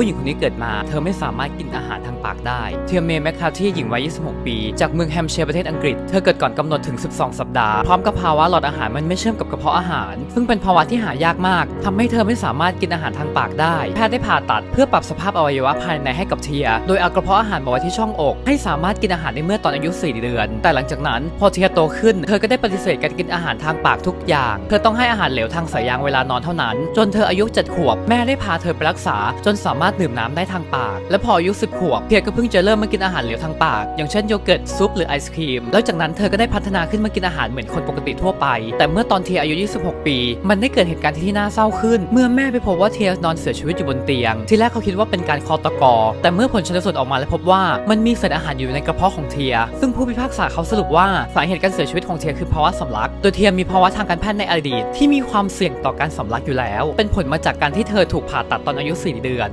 ผู้หญิงคนนี้เกิดมา เธอไม่สามารถกินอาหารทางปากได้เทียเมย์แมคคาที่หญิงวัย 26 ปี จากเมืองแฮมเชียร์ประเทศอังกฤษ เธอเกิดก่อนกำหนดถึง 12 สัปดาห์ พร้อมกับภาวะหลอดอาหารมันไม่เชื่อมกับกระเพาะอาหาร ซึ่งเป็นภาวะที่หายากมากทำให้เธอไม่สามารถกินอาหารทางปากได้ แพทย์ได้ผ่าตัดเพื่อปรับสภาพอวัยวะภายในให้กับเทีย โดยเอากระเพาะอาหารมาไว้ที่ช่องอก ให้สามารถกินอาหารได้เมื่อตอนอายุ 4 เดือน แต่หลังจากนั้นพอเทียโตขึ้น เธอก็ได้ปฏิเสธการกินอาหารทางปากทุกอย่าง เธอต้องให้อาหารเหลวทางสายยางเวลานอนเท่านั้น จนเธออายุ7ขวบแม่ได้พาเธอไปรักษาจนสามารถดื่มน้ำได้ทางปาก และพออายุ10ขวบเทียก็เพิ่งจะเริ่มมากินอาหารเหลวทางปาก อย่างเช่นโยเกิร์ตซุปหรือไอศครีม แล้วจากนั้นเธอก็ได้พัฒนาขึ้นมากินอาหารเหมือนคนปกติทั่วไป แต่เมื่อตอนเทียอายุ 26 ปี มันได้เกิดเหตุการณ์ที่น่าเศร้าขึ้น เมื่อแม่ไปพบว่าเทียนอนเสียชีวิตอยู่บนเตียง ทีแรกเขาคิดว่าเป็นการคอตกอ แต่เมื่อผลชันสูตรออกมาและพบว่ามันมีเศษอาหารอยู่ในกระเพาะของเทีย ซึ่งผู้พิพากษาเขาสรุปว่าสาเหตุการเสียชีวิตของเทียคือภาวะสำลัก โดยเทียมีภาวะทางการแพทย์ในอดีตที่มีความเสี่ยงต่อการสำลักอยู่แล้ว เป็นผลมาจากการที่เธอถูกผ่าตัดตอนอายุ 4 เดือน